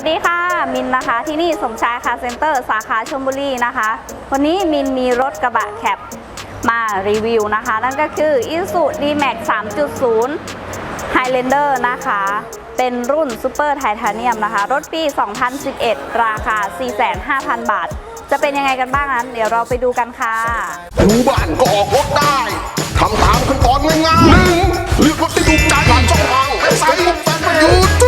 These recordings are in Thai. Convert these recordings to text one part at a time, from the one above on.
วัสดีค่ะ มินนะคะที่นี่สมชายคาร์เซ็นเตอร์สาขาชลบุรีนะคะ วันนี้มินมีรถกระบะแคปมารีวิวนะคะ นั่นก็คือ i s u D-Max 3.0 Highlander นะคะ เป็นรุ่นซูเปอร์ไทเทเนียมนะคะ รถปี 2011 ราคา 45,000 บาท จะเป็นยังไงกันบ้างนั้น เดี๋ยวเราไปดูกันค่ะอยู่บ้านก็ออกรถได้ทำตามขั้นตอนง่ายๆหนึ่งเลือกรถที่ถูกใจผ่านช่องทางเว็บไซต์แฟนเพจยูทูบ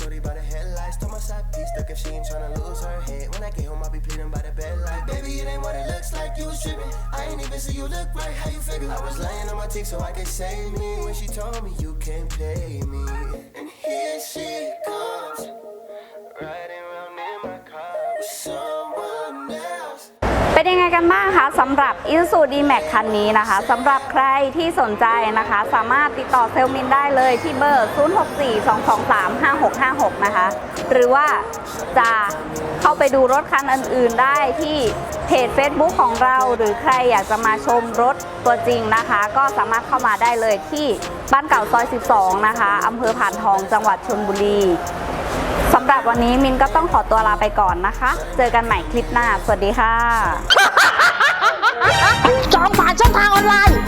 shorty by the headlights. Told my side piece, if she ain't tryna lose her head. When I get home, I'll be pleading by the bed like, baby, it ain't what it looks like. You was tripping. I ain't even see you look right. How you figure? I was laying on my teeth so I could save me. When she told me you can't pay me, and here she comes, เป็นยังไงกันบ้างคะสำหรับ i s u D-Max คันนี้นะคะสำหรับใครที่สนใจนะคะ สามารถติดต่อเซลลมินได้เลยที่เบอร์ 0642235656 นะคะ หรือว่าจะเข้าไปดูรถคันอื่นๆได้ที่เพจ Facebook ของเราหรือใครอยากจะมาชมรถตัวจริงนะคะ ก็สามารถเข้ามาได้เลยที่บ้านเก่าซอย 12 นะคะอำเภอผ่านทองจังหวัดชลบุรี สำหรับวันนี้มินก็ต้องขอตัวลาไปก่อนนะคะ เจอกันใหม่คลิปหน้า สวัสดีค่ะ จองผ่านช่องทางออนไลน์